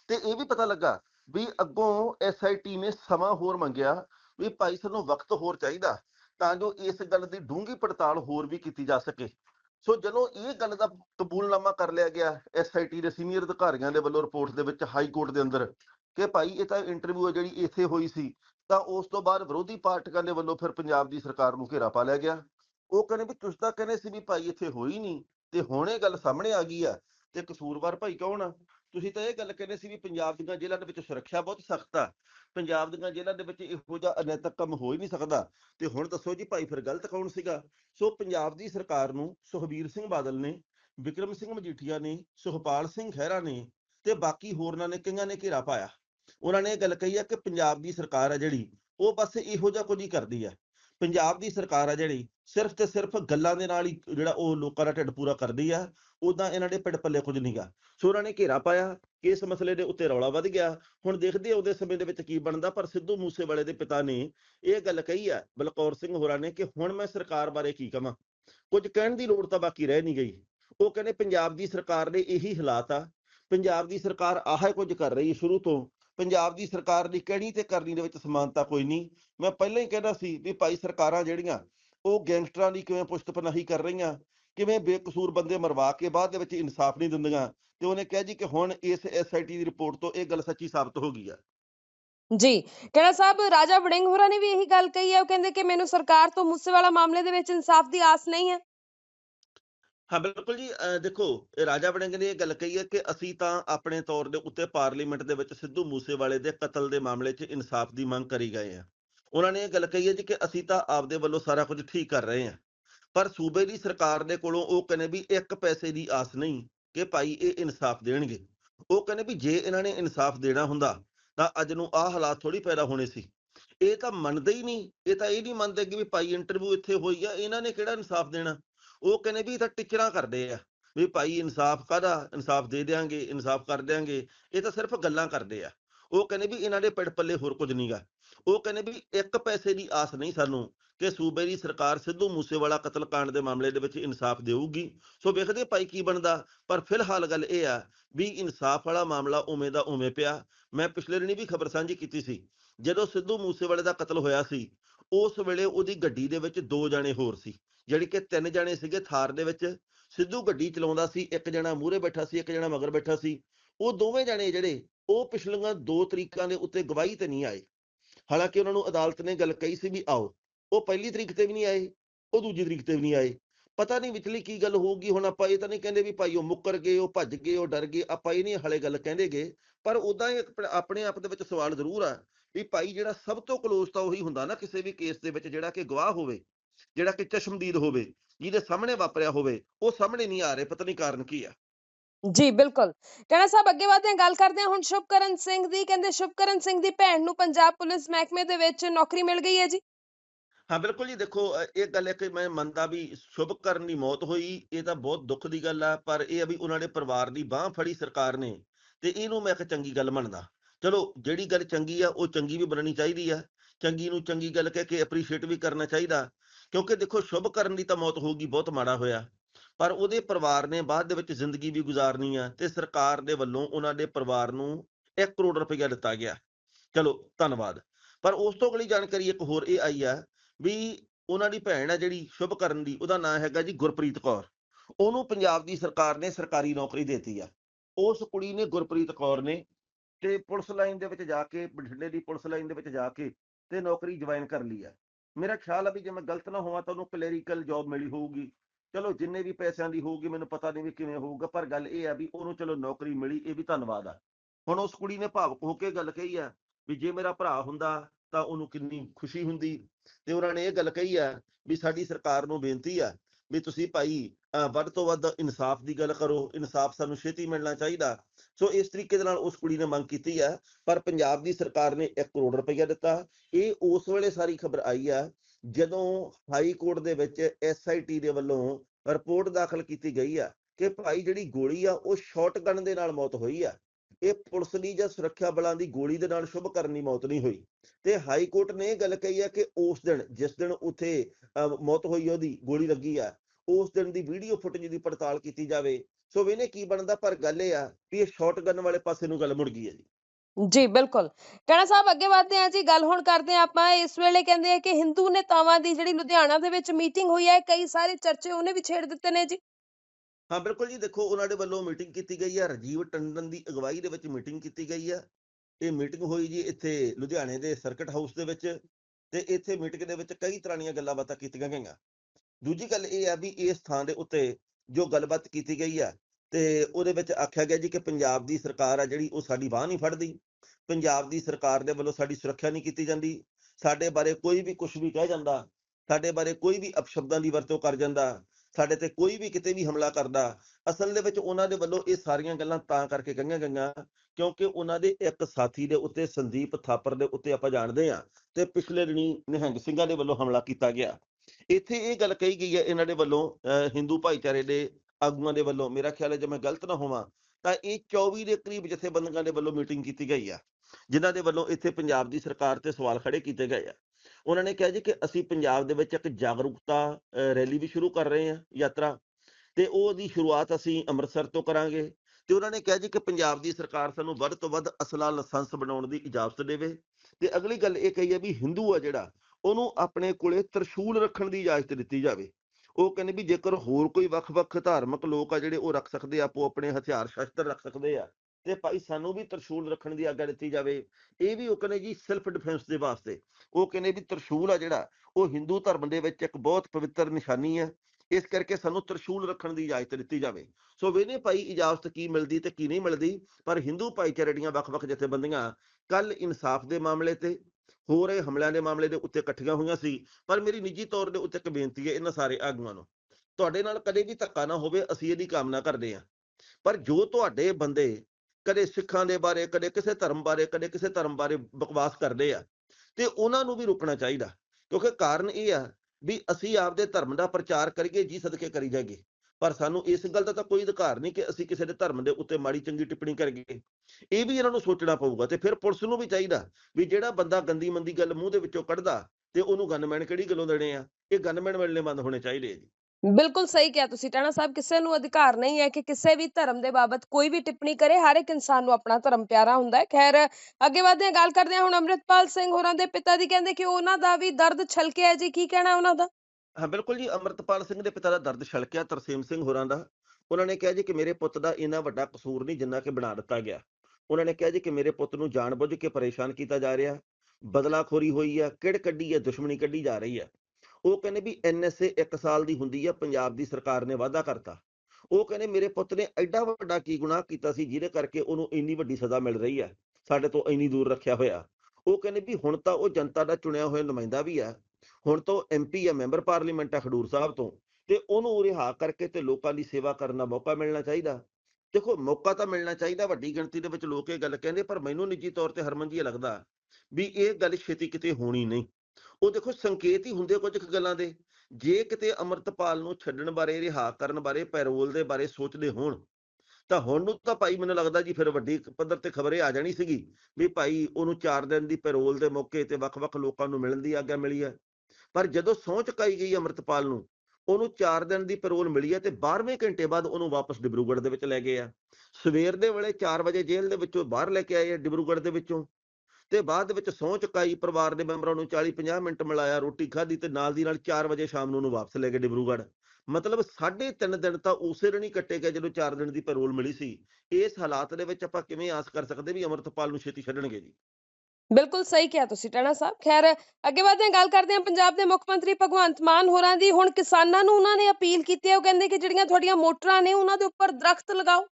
ਤੇ ਇਹ ਵੀ ਪਤਾ ਲੱਗਾ ਵੀ ਅੱਗੋਂ ਐਸਆਈਟੀ ਨੇ ਸਮਾਂ ਹੋਰ ਮੰਗਿਆ ਵੀ ਭਾਈ ਸਾਨੂੰ ਵਕਤ ਹੋਰ ਚਾਹੀਦਾ ਤਾਂ ਜੋ ਇਸ ਗੱਲ ਦੀ ਡੂੰਘੀ ਪੜਤਾਲ ਹੋਰ ਵੀ ਕੀਤੀ ਜਾ ਸਕੇ। ਸੋ ਜਦੋਂ ਇਹ ਗੱਲ ਦਾ ਕਬੂਲਨਾਮਾ ਕਰ ਲਿਆ ਗਿਆ ਐਸਆਈਟੀ ਦੇ ਸੀਨੀਅਰ ਅਧਿਕਾਰੀਆਂ ਦੇ ਵੱਲੋਂ ਰਿਪੋਰਟ ਦੇ ਵਿੱਚ ਹਾਈ ਕੋਰਟ ਦੇ ਅੰਦਰ ਕਿ ਭਾਈ ਇਹ ਤਾਂ ਇੰਟਰਵਿਊ ਹੈ ਜਿਹੜੀ ਇੱਥੇ ਹੋਈ ਸੀ ਤਾਂ ਉਸ ਤੋਂ ਬਾਅਦ ਵਿਰੋਧੀ ਪਾਰਟੀਆਂ ਦੇ ਵੱਲੋਂ ਫਿਰ ਪੰਜਾਬ ਦੀ ਸਰਕਾਰ ਨੂੰ ਘੇਰਾ ਪਾ ਲਿਆ ਗਿਆ। ਉਹ ਕਹਿੰਦੇ ਵੀ ਤੁਸੀਂ ਤਾਂ ਕਹਿੰਦੇ ਸੀ ਵੀ ਭਾਈ ਇੱਥੇ ਹੋਈ ਨਹੀਂ ਤੇ ਹੁਣ ਇਹ ਗੱਲ ਸਾਹਮਣੇ ਆ ਗਈ ਆ, ਤੇ ਕਸੂਰਵਾਰ ਭਾਈ ਕੌਣ ਆ? ਤੁਸੀਂ ਤਾਂ ਇਹ ਗੱਲ ਕਹਿੰਦੇ ਸੀ ਵੀ ਪੰਜਾਬ ਦੀਆਂ ਜੇਲ੍ਹਾਂ ਦੇ ਵਿੱਚ ਸੁਰੱਖਿਆ ਬਹੁਤ ਸਖਤ ਆ। ਪੰਜਾਬ ਦੀਆਂ ਜੇਲ੍ਹਾਂ ਦੇ ਵਿੱਚ ਇਹੋ ਜਿਹਾ ਅਨੈਤਿਕ ਕੰਮ ਹੋ ਹੀ ਨਹੀਂ ਸਕਦਾ। ਤੇ ਹੁਣ ਦੱਸੋ ਜੀ ਭਾਈ ਫਿਰ ਗਲਤ ਕੌਣ ਸੀਗਾ? ਸੋ ਪੰਜਾਬ ਦੀ ਸਰਕਾਰ ਨੂੰ ਸੁਖਬੀਰ ਸਿੰਘ ਬਾਦਲ ਨੇ, ਵਿਕਰਮ ਸਿੰਘ ਮਜੀਠੀਆ ਨੇ, ਸੁਖਪਾਲ ਸਿੰਘ ਖਹਿਰਾ ਨੇ, ਤੇ ਬਾਕੀ ਹੋਰਨਾਂ ਨੇ ਕਈਆਂ ਨੇ ਘੇਰਾ ਪਾਇਆ। ਉਹਨਾਂ ਨੇ ਇਹ ਗੱਲ ਕਹੀ ਹੈ ਕਿ ਪੰਜਾਬ ਦੀ ਸਰਕਾਰ ਆ ਜਿਹੜੀ, ਉਹ ਬਸ ਇਹੋ ਜਿਹਾ ਕੁਝ ਹੀ ਕਰਦੀ ਹੈ ਪੰਜਾਬ ਦੀ ਸਰਕਾਰ ਆ ਜਿਹੜੀ, ਸਿਰਫ ਤੇ ਸਿਰਫ ਗੱਲਾਂ ਦੇ ਨਾਲ ਹੀ ਜਿਹੜਾ ਉਹ ਲੋਕਾਂ ਦਾ ਢਿੱਡ ਪੂਰਾ ਕਰਦੀ ਆ ਉਦਾਂ ਇਹਨਾਂ ਦੇ ਪਿੰਡ ਪੱਲੇ ਕੁਝ ਨਹੀਂਗਾ। ਸੋ ਉਹਨਾਂ ਨੇ ਘੇਰਾ ਪਾਇਆ ਕਿ ਇਸ ਮਸਲੇ ਦੇ ਉੱਤੇ ਰੌਲਾ ਵੱਧ ਗਿਆ। ਹੁਣ ਦੇਖਦੇ ਆ ਉਹਦੇ ਸਮੇਂ ਦੇ ਵਿੱਚ ਕੀ ਬਣਦਾ, ਪਰ ਸਿੱਧੂ ਮੂਸੇਵਾਲੇ ਦੇ ਪਿਤਾ ਨੇ ਇਹ ਗੱਲ ਕਹੀ ਆ, ਬਲਕੌਰ ਸਿੰਘ ਹੋਰਾਂ ਨੇ, ਕਿ ਹੁਣ ਮੈਂ ਸਰਕਾਰ ਬਾਰੇ ਕੀ ਕਹਾਂ ਕੁਝ ਕਹਿਣ ਦੀ ਲੋੜ ਤਾਂ ਬਾਕੀ ਰਹਿ ਨਹੀਂ ਗਈ। ਉਹ ਕਹਿੰਦੇ, ਪੰਜਾਬ ਦੀ ਸਰਕਾਰ ਦੇ ਇਹੀ ਹਾਲਾਤ ਆ। ਪੰਜਾਬ ਦੀ ਸਰਕਾਰ ਆਹ ਕੁਝ ਕਰ ਰਹੀ ਸ਼ੁਰੂ ਤੋਂ। ਪੰਜਾਬ ਦੀ ਸਰਕਾਰ ਦੀ ਕਹਿਣੀ ਤੇ ਕਰਨੀ ਦੇ ਵਿੱਚ ਸਮਾਨਤਾ ਕੋਈ ਨਹੀਂ। ਮੈਂ ਪਹਿਲਾਂ ਹੀ ਕਹਿੰਦਾ ਸੀ ਵੀ ਭਾਈ ਸਰਕਾਰਾਂ ਜਿਹੜੀਆਂ, ਉਹ ਗੈਂਗਸਟਰਾਂ ਦੀ ਕਿਵੇਂ ਪੁਸ਼ਤ ਪਨਾਹੀ ਕਰ ਰਹੀਆਂ, ਕਿਵੇਂ ਬੇਕਸੂਰ ਬੰਦੇ ਮਰਵਾ ਕੇ ਬਾਅਦ ਦੇ ਵਿੱਚ ਇਨਸਾਫ ਨਹੀਂ ਦਿੰਦੀਆਂ, ਤੇ ਉਹਨੇ ਕਿਹਾ ਜੀ ਕਿ ਹੁਣ ਇਸ ਐਸਆਈਟੀ ਦੀ ਰਿਪੋਰਟ ਤੋਂ ਇਹ ਗੱਲ ਸੱਚੀ ਸਾਬਤ ਹੋ ਗਈ ਆ। ਜੀ ਟੈਣਾ ਸਾਹਿਬ ਰਾਜਾ ਵੜਿੰਗ ਹੋਰਾਂ ਨੇ ਵੀ ਇਹੀ ਗੱਲ ਕਹੀ ਹੈ, ਉਹ ਕਹਿੰਦੇ ਕਿ ਮੈਨੂੰ ਸਰਕਾਰ ਤੋਂ ਮੂਸੇਵਾਲਾ ਮਾਮਲੇ ਦੇ ਵਿੱਚ ਇਨਸਾਫ ਦੀ ਆਸ ਨਹੀਂ ਹੈ। ਹਾਂ, ਬਿਲਕੁਲ ਜੀ ਅਹ ਦੇਖੋ, ਇਹ ਰਾਜਾ ਵੜਿੰਗ ਨੇ ਇਹ ਗੱਲ ਕਹੀ ਹੈ ਕਿ ਅਸੀਂ ਤਾਂ ਆਪਣੇ ਤੌਰ ਦੇ ਉੱਤੇ ਪਾਰਲੀਮੈਂਟ ਦੇ ਵਿੱਚ ਸਿੱਧੂ ਮੂਸੇਵਾਲੇ ਦੇ ਕਤਲ ਦੇ ਮਾਮਲੇ 'ਚ ਇਨਸਾਫ ਦੀ ਮੰਗ ਕਰੀ ਗਏ ਆ ਉਹਨਾਂ ਨੇ ਇਹ ਗੱਲ ਕਹੀ ਹੈ ਜੀ ਕਿ ਅਸੀਂ ਤਾਂ ਆਪਦੇ ਵੱਲੋਂ ਸਾਰਾ ਕੁਝ ਠੀਕ ਕਰ ਰਹੇ ਹਾਂ। ਪਰ ਸੂਬੇ ਦੀ ਸਰਕਾਰ ਦੇ ਕੋਲੋਂ ਉਹ ਕਹਿੰਦੇ ਵੀ ਇੱਕ ਪੈਸੇ ਦੀ ਆਸ ਨਹੀਂ ਕਿ ਭਾਈ ਇਹ ਇਨਸਾਫ ਦੇਣਗੇ। ਉਹ ਕਹਿੰਦੇ ਵੀ ਜੇ ਇਹਨਾਂ ਨੇ ਇਨਸਾਫ ਦੇਣਾ ਹੁੰਦਾ ਤਾਂ ਅੱਜ ਨੂੰ ਆਹ ਹਾਲਾਤ ਥੋੜੀ ਪੈਦਾ ਹੋਣੇ ਸੀ। ਇਹ ਤਾਂ ਮੰਨਦੇ ਹੀ ਨਹੀਂ, ਇਹ ਤਾਂ ਇਹ ਨਹੀਂ ਮੰਨਦੇ ਕਿ ਵੀ ਭਾਈ ਇੰਟਰਵਿਊ ਇੱਥੇ ਹੋਈ ਆ, ਇਹਨਾਂ ਨੇ ਕਿਹੜਾ ਇਨਸਾਫ ਦੇਣਾ? ਉਹ ਕਹਿੰਦੇ ਵੀ ਇਹ ਤਾਂ ਟਿਚਰਾਂ ਕਰਦੇ ਆ, ਵੀ ਭਾਈ ਇਨਸਾਫ ਕਾਦਾ ਇਨਸਾਫ ਦੇ ਦੇਾਂਗੇ ਇਨਸਾਫ ਕਰ ਦੇਾਂਗੇ ਇਹ ਤਾਂ ਸਿਰਫ ਗੱਲਾਂ ਕਰਦੇ ਆ। ਉਹ ਕਹਿੰਦੇ ਵੀ ਇਹਨਾਂ ਦੇ ਪਿੜ ਪੱਲੇ ਹੋਰ ਕੁਝ ਨਹੀਂਗਾ ਉਹ ਕਹਿੰਦੇ ਵੀ ਇੱਕ ਪੈਸੇ ਦੀ ਆਸ ਨਹੀਂ ਸਾਨੂੰ ਕਿ ਸੂਬੇ ਦੀ ਸਰਕਾਰ ਸਿੱਧੂ ਮੂਸੇਵਾਲਾ ਕਤਲकांड ਦੇ ਮਾਮਲੇ ਦੇ ਵਿੱਚ ਇਨਸਾਫ ਦੇਊਗੀ। ਸੋ ਵੇਖਦੇ ਭਾਈ ਕੀ ਬਣਦਾ। ਪਰ ਫਿਲਹਾਲ ਗੱਲ ਇਹ ਆ ਵੀ ਇਨਸਾਫ ਵਾਲਾ ਮਾਮਲਾ ਉਵੇਂ ਦਾ ਉਵੇਂ ਪਿਆ। ਮੈਂ ਪਿਛਲੇ ਦਿਨੀ ਵੀ ਖਬਰ ਸਾਂਝੀ ਕੀਤੀ ਸੀ। ਜਦੋਂ ਸਿੱਧੂ ਮੂਸੇਵਾਲੇ ਦਾ ਕਤਲ ਹੋਇਆ ਸੀ ਉਸ ਵੇਲੇ ਉਹਦੀ ਗੱਡੀ ਦੇ ਵਿੱਚ ਦੋ ਜਣੇ ਹੋਰ ਸੀ ਜਿਹੜੀ ਕਿ ਤਿੰਨ ਜਣੇ ਸੀਗੇ ਥਾਰ ਦੇ ਵਿੱਚ, ਸਿੱਧੂ ਗੱਡੀ ਚਲਾਉਂਦਾ ਸੀ, ਇੱਕ ਜਣਾ ਮੂਹਰੇ ਬੈਠਾ ਸੀ, ਇੱਕ ਜਣਾ ਮਗਰ ਬੈਠਾ ਸੀ, ਉਹ ਦੋਵੇਂ ਜਣੇ ਜਿਹੜੇ, ਉਹ ਪਿਛਲੀਆਂ ਦੋ ਤਰੀਕਾਂ ਦੇ ਉੱਤੇ ਗਵਾਹੀ ਤੇ ਨਹੀਂ ਆਏ। ਹਾਲਾਂਕਿ ਉਹਨਾਂ ਨੂੰ ਅਦਾਲਤ ਨੇ ਗੱਲ ਕਹੀ ਸੀ ਵੀ ਆਓ, ਉਹ ਪਹਿਲੀ ਤਰੀਕ ਤੇ ਵੀ ਨਹੀਂ ਆਏ, ਉਹ ਦੂਜੀ ਤਰੀਕ ਤੇ ਵੀ ਨਹੀਂ ਆਏ। ਪਤਾ ਨਹੀਂ ਵਿਚਲੀ ਕੀ ਗੱਲ ਹੋਊਗੀ, ਹੁਣ ਆਪਾਂ ਇਹ ਤਾਂ ਨਹੀਂ ਕਹਿੰਦੇ ਵੀ ਭਾਈ ਉਹ ਮੁੱਕਰ ਗਏ, ਉਹ ਭੱਜ ਗਏ, ਉਹ ਡਰ ਗਏ, ਆਪਾਂ ਇਹ ਨਹੀਂ ਹਲੇ ਗੱਲ ਕਹਿੰਦੇਗੇ ਪਰ ਉਦਾਂ ਹੀ ਆਪਣੇ ਆਪ ਦੇ ਵਿੱਚ ਸਵਾਲ ਜ਼ਰੂਰ ਆ ਵੀ ਭਾਈ ਜਿਹੜਾ ਸਭ ਤੋਂ ਕਲੋਜ਼ ਤਾਂ ਉਹੀ ਹੁੰਦਾ ਨਾ ਕਿਸੇ ਵੀ ਕੇਸ ਦੇ ਵਿੱਚ ਜਿਹੜਾ ਕਿ ਗਵਾਹ ਹੋਵੇ ਜਿਹੜਾ ਕਿ ਚਸ਼ਮਦੀਦ ਹੋਵੇ ਜਿਹਦੇ ਸਾਹਮਣੇ ਵਾਪਰਿਆ ਹੋਵੇ ਉਹ ਸਾਹਮਣੇ ਨਹੀਂ ਆ ਰਹੇ ਪਤਾ ਨਹੀਂ ਕਾਰਨ ਕੀ ਆ। ਜੀ ਬਿਲਕੁਲ। ਟੈਣਾ ਸਾਹਿਬ ਅੱਗੇ ਵਧਦੇ ਹਾਂ ਗੱਲ ਕਰਦੇ ਹਾਂ ਹੁਣ ਸ਼ੁਭਕਰਨ ਸਿੰਘ ਦੀ ਕਹਿੰਦੇ ਸ਼ੁਭਕਰਨ ਸਿੰਘ ਦੀ ਭੈਣ ਨੂੰ ਪੰਜਾਬ ਪੁਲਿਸ ਮਹਿਕਮੇ ਦੇ ਵਿੱਚ ਨੌਕਰੀ ਮਿਲ ਗਈ ਹੈ ਜੀ? ਹਾਂ ਬਿਲਕੁਲ ਜੀ ਦੇਖੋ ਇਹ ਗੱਲ ਹੈ ਕਿ ਮੈਂ ਮੰਨਦਾ ਵੀ ਸ਼ੁਭਕਰਨ ਦੀ ਮੌਤ ਹੋਈ ਇਹ ਤਾਂ ਬਹੁਤ ਦੁੱਖ ਦੀ ਗੱਲ ਆ ਪਰ ਇਹ ਆ ਵੀ ਉਹਨਾਂ ਦੇ ਪਰਿਵਾਰ ਦੀ ਬਾਹ ਫੜੀ ਸਰਕਾਰ ਨੇ ਤੇ ਇਹਨੂੰ ਮੈਂ ਇੱਕ ਚੰਗੀ ਗੱਲ ਮੰਨਦਾ। ਚਲੋ ਜਿਹੜੀ ਗੱਲ ਚੰਗੀ ਆ, ਉਹ ਚੰਗੀ ਵੀ ਬਣਨੀ ਚਾਹੀਦੀ ਆ। ਚੰਗੀ ਨੂੰ ਚੰਗੀ ਗੱਲ ਕਹਿ ਕੇ ਅਪਰੀਸ਼ੀਏਟ ਵੀ ਕਰਨਾ ਚਾਹੀਦਾ। ਕਿਉਂਕਿ ਦੇਖੋ, ਸ਼ੁਭ ਕਰਨ ਦੀ ਤਾਂ ਮੌਤ ਹੋਊਗੀ, ਬਹੁਤ ਮਾੜਾ ਹੋਇਆ। ਪਰ ਉਹਦੇ ਪਰਿਵਾਰ ਨੇ ਬਾਅਦ ਦੇ ਵਿੱਚ ਜ਼ਿੰਦਗੀ ਵੀ ਗੁਜ਼ਾਰਨੀ ਆ ਤੇ ਸਰਕਾਰ ਦੇ ਵੱਲੋਂ ਉਹਨਾਂ ਦੇ ਪਰਿਵਾਰ ਨੂੰ 1 ਕਰੋੜ ਰੁਪਏ ਦਿੱਤਾ ਗਿਆ। ਚਲੋ, ਧੰਨਵਾਦ। ਪਰ ਉਸ ਤੋਂ ਅਗਲੀ ਜਾਣਕਾਰੀ ਇੱਕ ਹੋਰ ਇਹ ਆਈ ਆ ਵੀ ਉਹਨਾਂ ਦੀ ਭੈਣ ਆ ਜਿਹੜੀ ਸ਼ੁਭਕਰਨ ਦੀ, ਉਹਦਾ ਨਾਮ ਹੈਗਾ ਜੀ ਗੁਰਪ੍ਰੀਤ ਕੌਰ। ਉਹਨੂੰ ਪੰਜਾਬ ਦੀ ਸਰਕਾਰ ਨੇ ਸਰਕਾਰੀ ਨੌਕਰੀ ਦਿੱਤੀ ਆ। ਉਸ ਕੁੜੀ ਨੇ ਗੁਰਪ੍ਰੀਤ ਕੌਰ ਨੇ ਤੇ ਪੁਲਿਸ ਲਾਈਨ ਦੇ ਵਿੱਚ ਜਾ ਕੇ, ਬਠਿੰਡੇ ਦੀ ਪੁਲਿਸ ਲਾਈਨ ਦੇ ਵਿੱਚ ਜਾ ਕੇ ਤੇ ਨੌਕਰੀ ਜੁਆਇਨ ਕਰ ਲਈ ਆ। ਮੇਰਾ ਖਿਆਲ ਆ ਵੀ ਜੇ ਮੈਂ ਗਲਤ ਨਾ ਹੋਵਾਂ ਤਾਂ ਉਹਨੂੰ ਕਲੈਰੀਕਲ ਜੌਬ ਮਿਲੀ ਹੋਊਗੀ। ਚਲੋ ਜਿੰਨੇ ਵੀ ਪੈਸਿਆਂ ਦੀ ਹੋਊਗੀ, ਮੈਨੂੰ ਪਤਾ ਨਹੀਂ ਵੀ ਕਿਵੇਂ ਹੋਊਗਾ, ਪਰ ਗੱਲ ਇਹ ਆ ਵੀ ਉਹਨੂੰ ਚਲੋ ਨੌਕਰੀ ਮਿਲੀ, ਇਹ ਵੀ ਧੰਨਵਾਦ ਆ। ਹੁਣ ਉਸ ਕੁੜੀ ਨੇ ਭਾਵਕ ਹੋ ਕੇ ਗੱਲ ਕਹੀ ਆ ਵੀ ਜੇ ਮੇਰਾ ਭਰਾ ਹੁੰਦਾ ਤਾਂ ਉਹਨੂੰ ਕਿੰਨੀ ਖੁਸ਼ੀ ਹੁੰਦੀ। ਤੇ ਉਹਨਾਂ ਨੇ ਇਹ ਗੱਲ ਕਹੀ ਆ ਵੀ ਸਾਡੀ ਸਰਕਾਰ ਨੂੰ ਬੇਨਤੀ ਆ ਵੀ ਤੁਸੀਂ ਭਾਈ ਵੱਧ ਤੋਂ ਵੱਧ ਇਨਸਾਫ ਦੀ ਗੱਲ ਕਰੋ ਇਨਸਾਫ ਸਾਨੂੰ ਛੇਤੀ ਮਿਲਣਾ ਚਾਹੀਦਾ। ਸੋ ਇਸ ਤਰੀਕੇ ਦੇ ਨਾਲ ਉਸ ਕੁੜੀ ਨੇ ਮੰਗ ਕੀਤੀ ਆ ਪਰ ਪੰਜਾਬ ਦੀ ਸਰਕਾਰ ਨੇ 1 ਕਰੋੜ ਰੁਪਈਆ ਦਿੱਤਾ। ਇਹ ਉਸ ਵੇਲੇ ਸਾਰੀ ਖਬਰ ਆਈ ਆ ਜਦੋਂ ਹਾਈ ਕੋਰਟ ਦੇ ਵਿੱਚ ਐਸਆਈਟੀ ਦੇ ਵੱਲੋਂ ਰਿਪੋਰਟ ਦਾਖਲ ਕੀਤੀ ਗਈ ਆ ਕਿ ਭਾਈ ਜਿਹੜੀ ਗੋਲੀ ਆ ਉਹ ਸ਼ਾਟਗਨ ਦੇ ਨਾਲ ਮੌਤ ਹੋਈ ਆ। ਇਹ ਪੁਲਿਸ ਦੀ ਜਾਂ ਸੁਰੱਖਿਆ ਬਲਾਂ ਦੀ ਗੋਲੀ ਦੇ ਨਾਲ ਸ਼ੁਭ ਕਰਨ ਦੀ ਮੌਤ ਨਹੀਂ ਹੋਈ। ਤੇ ਹਾਈ ਕੋਰਟ ਨੇ ਇਹ ਗੱਲ ਕਹੀ ਆ ਕਿ ਉਸ ਦਿਨ ਜਿਸ ਦਿਨ ਉੱਥੇ ਅਹ, ਮੌਤ ਹੋਈ ਉਹਦੀ ਗੋਲੀ ਲੱਗੀ ਆ ਉਸ ਦਿਨ ਦੀ ਵੀਡੀਓ ਫੁਟੇਜ ਦੀ ਪੜਤਾਲ ਕੀਤੀ ਜਾਵੇ। ਸੋ ਵੇਨੇ ਕੀ ਬਣਦਾ? ਪਰ ਗੱਲ ਇਹ ਆ ਵੀ ਇਹ ਸ਼ਾਟਗਨ ਵਾਲੇ ਪਾਸੇ ਨੂੰ ਗੱਲ ਮੁੜ ਗਈ ਹੈ ਜੀ। ਜੀ ਬਿਲਕੁਲ। ਟਾਣਾ ਸਾਹਿਬ ਅੱਗੇ ਵਧਦੇ ਹਾਂ ਜੀ ਗੱਲ ਹੁਣ ਕਰਦੇ ਹਾਂ ਆਪਾਂ। ਇਸ ਵੇਲੇ ਕਹਿੰਦੇ ਆ ਕਿ ਹਿੰਦੂ ਨੇਤਾਵਾਂ ਦੀ ਜਿਹੜੀ ਲੁਧਿਆਣਾ ਦੇ ਵਿੱਚ ਮੀਟਿੰਗ ਹੋਈ ਹੈ ਕਈ ਸਾਰੇ ਚਰਚੇ ਉਹਨੇ ਵੀ ਛੇੜ ਦਿੱਤੇ ਨੇ ਜੀ। ਹਾਂ ਬਿਲਕੁਲ ਜੀ ਦੇਖੋ ਉਹਨਾਂ ਦੇ ਵੱਲੋਂ ਮੀਟਿੰਗ ਕੀਤੀ ਗਈ ਆ। ਰਾਜੀਵ ਟੰਡਨ ਦੀ ਅਗਵਾਈ ਦੇ ਵਿੱਚ ਮੀਟਿੰਗ ਕੀਤੀ ਗਈ ਆ। ਇਹ ਮੀਟਿੰਗ ਹੋਈ ਜੀ ਇੱਥੇ ਲੁਧਿਆਣੇ ਦੇ ਸਰਕਟ ਹਾਊਸ ਦੇ ਵਿੱਚ ਤੇ ਇੱਥੇ ਮੀਟਿੰਗ ਦੇ ਵਿੱਚ ਕਈ ਤਰ੍ਹਾਂ ਦੀਆਂ ਗੱਲਾਂ ਬਾਤਾਂ ਕੀਤੀਆਂ ਗਈਆਂ। ਦੂਜੀ ਗੱਲ ਇਹ ਆ ਵੀ ਇਸ ਥਾਂ ਦੇ ਉੱਤੇ ਜੋ ਗੱਲਬਾਤ ਕੀਤੀ ਗਈ ਆ, ਤੇ ਉਹਦੇ ਵਿੱਚ ਆਖਿਆ ਗਿਆ ਜੀ ਕਿ ਪੰਜਾਬ ਦੀ ਸਰਕਾਰ ਆ ਜਿਹੜੀ, ਉਹ ਸਾਡੀ ਬਾਹ ਨਹੀਂ ਫੜਦੀ। ਪੰਜਾਬ ਦੀ ਸਰਕਾਰ ਦੇ ਵੱਲੋਂ ਸਾਡੀ ਸੁਰੱਖਿਆ ਨਹੀਂ ਕੀਤੀ ਜਾਂਦੀ। ਸਾਡੇ ਬਾਰੇ ਕੋਈ ਵੀ ਕੁਝ ਵੀ ਕਹਿ ਜਾਂਦਾ, ਸਾਡੇ ਬਾਰੇ ਕੋਈ ਵੀ ਅਪਸ਼ਬਦਾਂ ਦੀ ਵਰਤੋਂ ਕਰ ਜਾਂਦਾ, ਸਾਡੇ ਤੇ ਕੋਈ ਵੀ ਕਿਤੇ ਵੀ ਹਮਲਾ ਕਰਦਾ, ਅਸਲ ਦੇ ਵਿੱਚ ਉਹਨਾਂ ਦੇ ਵੱਲੋਂ ਇਹ ਸਾਰੀਆਂ ਗੱਲਾਂ ਤਾਂ ਕਰਕੇ ਕਹੀਆਂ ਗਈਆਂ, ਕਿਉਂਕਿ ਉਹਨਾਂ ਦੇ ਇੱਕ ਸਾਥੀ ਦੇ ਉੱਤੇ, ਸੰਦੀਪ ਥਾਪਰ ਦੇ ਉੱਤੇ ਆਪਾਂ ਜਾਣਦੇ ਹਾਂ, ਤੇ ਪਿਛਲੇ ਦਿਨੀ ਨਿਹੰਗ ਸਿੰਘਾਂ ਦੇ ਵੱਲੋਂ ਹਮਲਾ ਕੀਤਾ ਗਿਆ। ਇੱਥੇ ਇਹ ਗੱਲ ਕਹੀ ਗਈ ਹੈ, ਇਹਨਾਂ ਦੇ ਵੱਲੋਂ, ਅਹ ਹਿੰਦੂ ਭਾਈਚਾਰੇ ਦੇ ਆਗੂਆਂ ਦੇ ਵੱਲੋਂ, ਮੇਰਾ ਖਿਆਲ ਹੈ ਜੇ ਮੈਂ ਗਲਤ ਨਾ ਹੋਵਾਂ, ਤਾਂ ਇਹ 24 ਦੇ ਕਰੀਬ ਜਥੇਬੰਦੀਆਂ ਦੇ ਵੱਲੋਂ ਮੀਟਿੰਗ ਕੀਤੀ ਗਈ ਆ, ਜਿਨ੍ਹਾਂ ਦੇ ਵੱਲੋਂ ਇੱਥੇ ਪੰਜਾਬ ਦੀ ਸਰਕਾਰ ਤੇ ਸਵਾਲ ਖੜੇ ਕੀਤੇ ਗਏ ਆ। ਉਹਨਾਂ ਨੇ ਕਿਹਾ ਜੀ ਕਿ ਅਸੀਂ ਪੰਜਾਬ ਦੇ ਵਿੱਚ ਇੱਕ ਜਾਗਰੂਕਤਾ, ਅਹ ਰੈਲੀ ਵੀ ਸ਼ੁਰੂ ਕਰ ਰਹੇ ਹਾਂ, ਯਾਤਰਾ, ਤੇ ਉਹਦੀ ਸ਼ੁਰੂਆਤ ਅਸੀਂ ਅੰਮ੍ਰਿਤਸਰ ਤੋਂ ਕਰਾਂਗੇ, ਤੇ ਉਹਨਾਂ ਨੇ ਕਿਹਾ ਜੀ ਕਿ ਪੰਜਾਬ ਦੀ ਸਰਕਾਰ ਸਾਨੂੰ ਵੱਧ ਤੋਂ ਵੱਧ ਅਸਲਾ ਲਾਇਸੈਂਸ ਬਣਾਉਣ ਦੀ ਇਜਾਜ਼ਤ ਦੇਵੇ, ਤੇ ਅਗਲੀ ਗੱਲ ਇਹ ਕਹੀ ਹੈ ਵੀ ਹਿੰਦੂ ਆ ਜਿਹੜਾ ਉਹਨੂੰ ਆਪਣੇ ਕੋਲੇ ਤਰਸ਼ੂਲ ਰੱਖਣ ਦੀ ਇਜਾਜ਼ਤ ਦਿੱਤੀ ਜਾਵੇ। ਉਹ ਕਹਿੰਦੇ ਵੀ ਜੇਕਰ ਹੋਰ ਕੋਈ ਵੱਖ-ਵੱਖ ਧਾਰਮਿਕ ਲੋਕ ਆ ਜਿਹੜੇ ਉਹ ਰੱਖ ਸਕਦੇ ਆ, ਆਪੋ ਆਪਣੇ ਹਥਿਆਰ ਸ਼ਸਤਰ ਰੱਖ ਸਕਦੇ ਆ, ਤੇ ਭਾਈ ਸਾਨੂੰ ਵੀ ਤਰਸ਼ੂਲ ਰੱਖਣ ਦੀ ਆਗਿਆ ਦਿੱਤੀ ਜਾਵੇ। ਇਹ ਵੀ ਉਹ ਕਹਿੰਦੇ ਜੀ ਸੈਲਫ ਡਿਫੈਂਸ ਦੇ ਵਾਸਤੇ। ਉਹ ਕਹਿੰਦੇ ਵੀ ਤਰਸ਼ੂਲ ਆ ਜਿਹੜਾ, ਉਹ ਹਿੰਦੂ ਧਰਮ ਦੇ ਵਿੱਚ ਇੱਕ ਬਹੁਤ ਪਵਿੱਤਰ ਨਿਸ਼ਾਨੀ ਹੈ ਇਸ ਕਰਕੇ ਸਾਨੂੰ ਤਰਸ਼ੂਲ ਰੱਖਣ ਦੀ ਇਜਾਜ਼ਤ ਦਿੱਤੀ ਜਾਵੇ। ਸੋ ਵੇਨੇ ਭਾਈ ਇਜਾਜ਼ਤ ਕੀ ਮਿਲਦੀ ਤੇ ਕੀ ਨਹੀਂ ਮਿਲਦੀ। ਪਰ ਹਿੰਦੂ ਭਾਈਚਾਰੇ ਦੀਆਂ ਵੱਖ-ਵੱਖ ਜਥੇਬੰਦੀਆਂ ਕੱਲ ਇਨਸਾਫ ਦੇ ਮਾਮਲੇ ਤੇ ਹੋ ਰਹੇ ਹਮਲਿਆਂ ਦੇ ਮਾਮਲੇ ਦੇ ਉੱਤੇ ਇਕੱਠੀਆਂ ਹੋਈਆਂ ਸੀ, ਪਰ ਮੇਰੀ ਨਿੱਜੀ ਤੌਰ ਦੇ ਉੱਤੇ ਇੱਕ ਬੇਨਤੀ ਹੈ ਇਹਨਾਂ ਸਾਰੇ ਆਗੂਆਂ ਨੂੰ, ਤੁਹਾਡੇ ਨਾਲ ਕਦੇ ਵੀ ਧੱਕਾ ਨਾ ਹੋਵੇ, ਅਸੀਂ ਇਹਦੀ ਕਾਮਨਾ ਕਰਦੇ ਹਾਂ। ਪਰ ਜੋ ਤੁਹਾਡੇ ਬੰਦੇ ਕਦੇ ਸਿੱਖਾਂ ਦੇ ਬਾਰੇ, ਕਦੇ ਕਿਸੇ ਧਰਮ ਬਾਰੇ, ਕਦੇ ਕਿਸੇ ਧਰਮ ਬਾਰੇ ਬਕਵਾਸ ਕਰਦੇ ਆ, ਤੇ ਉਹਨਾਂ ਨੂੰ ਵੀ ਰੋਕਣਾ ਚਾਹੀਦਾ, ਕਿਉਂਕਿ ਕਾਰਨ ਇਹ ਆ ਵੀ ਅਸੀਂ ਆਪਦੇ ਧਰਮ ਦਾ ਪ੍ਰਚਾਰ ਕਰੀਏ, ਜੀ ਸਦਕੇ ਕਰੀ ਜਾਈਏ। ਪਰ ਸਾਨੂੰ ਇਸ ਗੱਲ ਦਾ ਤਾਂ ਕੋਈ ਅਧਿਕਾਰ ਨਹੀਂ ਕਿ ਅਸੀਂ ਕਿਸੇ ਦੇ ਧਰਮ ਦੇ ਉੱਤੇ ਮਾੜੀ ਚੰਗੀ ਟਿੱਪਣੀ ਕਰੀਏ। ਇਹ ਵੀ ਇਹਨਾਂ ਨੂੰ ਸੋਚਣਾ ਪਊਗਾ ਤੇ ਫਿਰ ਪੁਲਿਸ ਨੂੰ ਵੀ ਚਾਹੀਦਾ ਵੀ ਜਿਹੜਾ ਬੰਦਾ ਗੰਦੀ ਮੰਦੀ ਗੱਲ ਮੂੰਹ ਦੇ ਵਿੱਚੋਂ ਕੱਢਦਾ ਤੇ ਉਹਨੂੰ ਗਨਮੈਨ ਕਿਹੜੀ ਗੱਲੋਂ ਦੇਣੇ ਆ? ਇਹ ਗਨਮੈਨ ਮਿਲਣੇ ਬੰਦ ਹੋਣੇ ਚਾਹੀਦੇ ਜੀ। ਬਿਲਕੁਲ ਸਹੀ ਕਿਹਾ ਤੁਸੀਂ ਟਾਣਾ ਸਾਹਿਬ, ਕਿਸੇ ਨੂੰ ਅਧਿਕਾਰ ਨਹੀਂ ਹੈ ਕਿ ਕਿਸੇ ਵੀ ਧਰਮ ਦੇ ਬਾਬਤ ਕੋਈ ਵੀ ਟਿੱਪਣੀ ਕਰੇ, ਹਰ ਇੱਕ ਇਨਸਾਨ ਨੂੰ ਆਪਣਾ ਧਰਮ ਪਿਆਰਾ ਹੁੰਦਾ ਹੈ। ਖੈਰ, ਅੱਗੇ ਵਧਦੇ ਹਾਂ, ਗੱਲ ਕਰਦੇ ਹਾਂ ਹੁਣ ਅੰਮ੍ਰਿਤਪਾਲ ਸਿੰਘ ਹੋਰਾਂ ਦੇ ਪਿਤਾ ਦੀ, ਕਹਿੰਦੇ ਕਿ ਉਹਨਾਂ ਦਾ ਵੀ ਦਰਦ ਛਲਕਿਆ ਹੈ ਜੀ, ਕੀ ਕਹਿਣਾ ਉਹਨਾਂ ਦਾ? ਹਾਂ, ਬਿਲਕੁਲ ਜੀ, ਅਮਰਤਪਾਲ ਸਿੰਘ ਦੇ ਪਿਤਾ ਦਾ ਦਰਦ ਛਲਕਿਆ, ਤਰਸੇਮ ਸਿੰਘ ਹੋਰਾਂ ਦਾ। ਉਹਨਾਂ ਨੇ ਕਿਹਾ ਜੀ ਕਿ ਮੇਰੇ ਪੁੱਤ ਦਾ ਇੰਨਾ ਵੱਡਾ ਕਸੂਰ ਨਹੀਂ ਜਿੰਨਾ ਕਿ ਬਣਾ ਦਿੱਤਾ ਗਿਆ। ਉਹਨਾਂ ਨੇ ਕਿਹਾ ਜੀ ਕਿ ਮੇਰੇ ਪੁੱਤ ਨੂੰ ਜਾਣਬੁੱਝ ਕੇ ਪਰੇਸ਼ਾਨ ਕੀਤਾ ਜਾ ਰਿਹਾ। ਬਦਲਾਖੋਰੀ ਹੋਈ ਆ ਕਿੜ ਕੱਢੀ ਆ, ਦੁਸ਼ਮਣੀ ਕੱਢੀ ਜਾ ਰਹੀ ਆ। ਉਹ ਕਹਿੰਦੇ ਵੀ ਐਨਐਸਏ 1 ਸਾਲ ਦੀ ਹੁੰਦੀ ਆ, ਪੰਜਾਬ ਦੀ ਸਰਕਾਰ ਨੇ ਵਾਅਦਾ ਕਰਤਾ। ਉਹ ਕਹਿੰਦੇ ਮੇਰੇ ਪੁੱਤ ਨੇ ਐਡਾ ਵੱਡਾ ਕੀ ਗੁਨਾਹ ਕੀਤਾ ਸੀ, ਜਿਹਦੇ ਕਰਕੇ ਉਹਨੂੰ ਇੰਨੀ ਵੱਡੀ ਸਜ਼ਾ ਮਿਲ ਰਹੀ ਆ। ਸਾਡੇ ਤੋਂ ਇੰਨੀ ਦੂਰ ਰੱਖਿਆ ਹੋਇਆ। ਉਹ ਕਹਿੰਦੇ ਵੀ ਹੁਣ ਤਾਂ ਉਹ ਜਨਤਾ ਦਾ ਚੁਣਿਆ ਹੋਇਆ ਨੁਮਾਇੰਦਾ ਵੀ ਆ। ਹੁਣ ਤਾਂ ਐਮਪੀ ਆ ਮੈਂਬਰ ਪਾਰਲੀਮੈਂਟ ਆ ਖਡੂਰ ਸਾਹਿਬ ਤੋਂ, ਤੇ ਉਹਨੂੰ ਰਿਹਾ ਕਰਕੇ ਤੇ ਲੋਕਾਂ ਦੀ ਸੇਵਾ ਕਰਨ ਦਾ ਮੌਕਾ ਮਿਲਣਾ ਚਾਹੀਦਾ। ਦੇਖੋ, ਮੌਕਾ ਤਾਂ ਮਿਲਣਾ ਚਾਹੀਦਾ, ਵੱਡੀ ਗਿਣਤੀ ਦੇ ਵਿੱਚ ਲੋਕ ਇਹ ਗੱਲ ਕਹਿੰਦੇ, ਪਰ ਮੈਨੂੰ ਨਿੱਜੀ ਤੌਰ ਤੇ ਹਰਮਨ ਜੀ ਇਹ ਲੱਗਦਾ ਵੀ ਇਹ ਗੱਲ ਛੇਤੀ ਕਿਤੇ ਹੋਣੀ ਨਹੀਂ। ਉਹ ਦੇਖੋ, ਸੰਕੇਤ ਹੀ ਹੁੰਦੇ ਕੁਝ ਕੁ ਗੱਲਾਂ ਦੇ। ਜੇ ਕਿਤੇ ਅਮਰਤਪਾਲ ਨੂੰ ਛੱਡਣ ਬਾਰੇ, ਰਿਹਾ ਕਰਨ ਬਾਰੇ, ਪੈਰੋਲ ਦੇ ਬਾਰੇ ਸੋਚਦੇ ਹੋਣ, ਤਾਂ ਹੁਣ ਨੂੰ ਤਾਂ ਭਾਈ ਮੈਨੂੰ ਲੱਗਦਾ ਜੀ ਫਿਰ ਵੱਡੀ ਪੱਧਰ ਤੇ ਖਬਰੇ ਆ ਜਾਣੀ ਸੀਗੀ ਵੀ ਭਾਈ ਉਹਨੂੰ 4 ਦਿਨ ਦੀ ਪੈਰੋਲ ਦੇ ਮੌਕੇ ਤੇ ਵੱਖ-ਵੱਖ ਲੋਕਾਂ ਨੂੰ ਮਿਲਣ ਦੀ ਆਗਿਆ ਮਿਲੀ ਹੈ। ਪਰ ਜਦੋਂ ਸਹੁੰ ਚੁਕਾਈ ਗਈ ਅਮਰਤਪਾਲ ਨੂੰ, ਉਹਨੂੰ 4 ਦਿਨ ਦੀ ਪੈਰੋਲ ਮਿਲੀ ਹੈ ਤੇ 12ਵੇਂ ਘੰਟੇ ਬਾਅਦ ਉਹਨੂੰ ਵਾਪਸ ਡਿਬਰੂਗੜ੍ਹ ਦੇ ਵਿੱਚ ਲੈ ਗਏ ਆ। ਸਵੇਰ ਦੇ ਵੇਲੇ 4 ਵਜੇ ਜੇਲ੍ਹ ਦੇ ਵਿੱਚੋਂ ਬਾਹਰ ਲੈ ਕੇ ਆਏ ਆ ਡਿਬਰੂਗੜ੍ਹ ਦੇ ਵਿੱਚੋਂ। ਤੇ ਬਾਅਦ ਵਿੱਚ ਸਹੁੰ ਚੁਕਾਈ ਪਰਿਵਾਰ ਦੇ ਮੈਂਬਰਾਂ ਨੂੰ 40 50 ਮਿੰਟ ਮਿਲਾਇਆ ਰੋਟੀ ਖਾਧੀ ਤੇ ਨਾਲ ਦੀ ਨਾਲ 4 ਵਜੇ ਸ਼ਾਮ ਨੂੰ ਉਹਨੂੰ ਵਾਪਸ ਲੈ ਗਏ ਡਿਬਰੂਗੜ੍ਹ। ਮਤਲਬ ਸਾਢੇ ਤਿੰਨ ਦਿਨ ਤਾਂ ਉਸੇ ਦਿਨ ਹੀ ਕੱਟੇ ਗਏ ਜਦੋਂ 4 ਦਿਨ ਦੀ ਪੈਰੋਲ ਮਿਲੀ ਸੀ। ਇਸ ਹਾਲਾਤ ਦੇ ਵਿੱਚ ਆਪਾਂ ਕਿਵੇਂ ਆਸ ਕਰ ਸਕਦੇ ਵੀ ਅਮਰਤਪਾਲ ਨੂੰ ਛੇਤੀ ਛੱਡਣਗੇ ਜੀ? ਬਿਲਕੁਲ ਸਹੀ ਕਿਹਾ ਤੁਸੀਂ ਟਾਣਾ ਸਾਹਿਬ। ਖੈਰ, ਅੱਗੇ ਵਧਦੇ ਹਾਂ, ਗੱਲ ਕਰਦੇ ਹਾਂ ਪੰਜਾਬ ਦੇ ਮੁੱਖ ਮੰਤਰੀ ਭਗਵੰਤ ਮਾਨ ਹੋਰਾਂ ਦੀ। ਹੁਣ ਕਿਸਾਨਾਂ ਨੂੰ ਉਹਨਾਂ ਨੇ ਅਪੀਲ ਕੀਤੀ ਹੈ, ਉਹ ਕਹਿੰਦੇ ਕਿ ਜਿਹੜੀਆਂ ਤੁਹਾਡੀਆਂ ਮੋਟਰਾਂ ਨੇ, ਉਹਨਾਂ ਦੇ ਉੱਪਰ ਦਰਖਤ ਲਗਾਓ।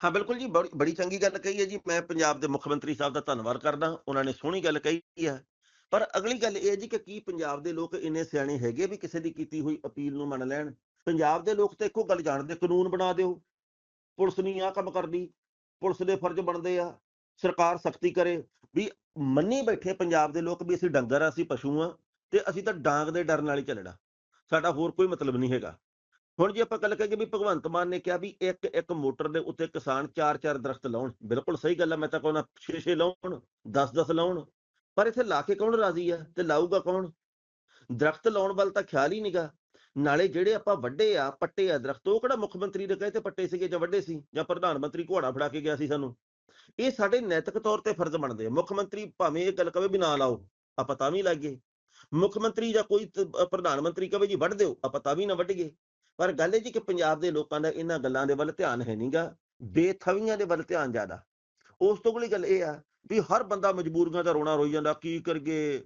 ਹਾਂ, ਬਿਲਕੁਲ ਜੀ, ਬੜੀ ਚੰਗੀ ਗੱਲ ਕਹੀ ਹੈ ਜੀ। ਮੈਂ ਪੰਜਾਬ ਦੇ ਮੁੱਖ ਮੰਤਰੀ ਸਾਹਿਬ ਦਾ ਧੰਨਵਾਦ ਕਰਦਾ, ਉਹਨਾਂ ਨੇ ਸੋਹਣੀ ਗੱਲ ਕਹੀ ਹੈ। ਪਰ ਅਗਲੀ ਗੱਲ ਇਹ ਹੈ ਜੀ ਕਿ ਕੀ ਪੰਜਾਬ ਦੇ ਲੋਕ ਇੰਨੇ ਸਿਆਣੇ ਹੈਗੇ ਵੀ ਕਿਸੇ ਦੀ ਕੀਤੀ ਹੋਈ ਅਪੀਲ ਨੂੰ ਮੰਨ ਲੈਣ? ਪੰਜਾਬ ਦੇ ਲੋਕ ਤਾਂ ਇੱਕੋ ਗੱਲ ਜਾਣਦੇ, ਕਾਨੂੰਨ ਬਣਾ ਦਿਓ। ਪੁਲਿਸ ਨਹੀਂ ਆ ਕੰਮ ਕਰਦੀ, ਪੁਲਿਸ ਦੇ ਫਰਜ਼ ਬਣਦੇ ਆ। ਸਰਕਾਰ ਸਖਤੀ ਕਰੇ, ਵੀ ਮੰਨੀ ਬੈਠੇ ਪੰਜਾਬ ਦੇ ਲੋਕ ਵੀ ਅਸੀਂ ਡੰਗਰ ਆ ਅਸੀਂ ਪਸ਼ੂ ਆ ਤੇ ਅਸੀਂ ਤਾਂ ਡਾਂਗ ਦੇ ਡਰ ਨਾਲ ਹੀ ਚੱਲਣਾ ਸਾਡਾ ਹੋਰ ਕੋਈ ਮਤਲਬ ਨਹੀਂ ਹੈਗਾ। ਹੁਣ ਜੇ ਆਪਾਂ ਗੱਲ ਕਰੀਏ ਵੀ ਭਗਵੰਤ ਮਾਨ ਨੇ ਕਿਹਾ ਵੀ ਇੱਕ ਇੱਕ ਮੋਟਰ ਦੇ ਉੱਤੇ ਕਿਸਾਨ ਚਾਰ ਚਾਰ ਦਰਖਤ ਲਾਉਣ, ਬਿਲਕੁਲ ਸਹੀ ਗੱਲ ਹੈ ਮੈਂ ਤਾਂ ਕਹਿੰਦਾ 6-6 ਲਾਉਣ 10-10 ਲਾਉਣ, ਪਰ ਇੱਥੇ ਲਾ ਕੇ ਕੌਣ ਰਾਜ਼ੀ ਆ ਤੇ ਲਾਊਗਾ ਕੌਣ? ਦਰਖਤ ਲਾਉਣ ਵੱਲ ਤਾਂ ਖਿਆਲ ਹੀ ਨਹੀਂਗਾ। ਨਾਲੇ ਜਿਹੜੇ ਆਪਾਂ ਵੱਡੇ ਆ, ਪੱਟੇ ਆ ਦਰਖਤ, ਉਹ ਕਿਹੜਾ ਮੁੱਖ ਮੰਤਰੀ ਦੇ ਕਹੇ ਤੇ ਪੱਟੇ ਸੀਗੇ ਜਾਂ ਵੱਡੇ ਸੀ ਜਾਂ ਪ੍ਰਧਾਨ ਮੰਤਰੀ ਘੋੜਾ ਫੜਾ ਕੇ ਗਿਆ ਸੀ ਸਾਨੂੰ? ਇਹ ਸਾਡੇ ਨੈਤਿਕ ਤੌਰ ਤੇ ਫਰਜ਼ ਬਣਦੇ ਆ। ਮੁੱਖ ਮੰਤਰੀ ਭਾਵੇਂ ਇਹ ਗੱਲ ਕਵੇ ਵੀ ਨਾ ਲਾਓ, ਆਪਾਂ ਤਾਂ ਵੀ ਲਾਈਏ। ਮੁੱਖ ਮੰਤਰੀ ਜਾਂ ਕੋਈ ਪ੍ਰਧਾਨ ਮੰਤਰੀ ਕਵੇ ਜੀ ਵੱਢ ਦਿਓ, ਆਪਾਂ ਤਾਂ ਵੀ ਨਾ ਵੱਢੀਏ। ਪਰ ਗੱਲ ਇਹ ਜੀ ਕਿ ਪੰਜਾਬ ਦੇ ਲੋਕਾਂ ਦਾ ਇਹਨਾਂ ਗੱਲਾਂ ਦੇ ਵੱਲ ਧਿਆਨ ਹੈ ਨਹੀਂਗਾ ਬੇਥਵੀਆਂ ਦੇ ਵੱਲ ਧਿਆਨ ਜ਼ਿਆਦਾ। ਉਸ ਤੋਂ ਅਗਲੀ ਗੱਲ ਇਹ ਆ ਵੀ ਹਰ ਬੰਦਾ ਮਜਬੂਰੀਆਂ ਦਾ ਰੋਣਾ ਰੋਈ ਜਾਂਦਾ, ਕੀ ਕਰਗੇ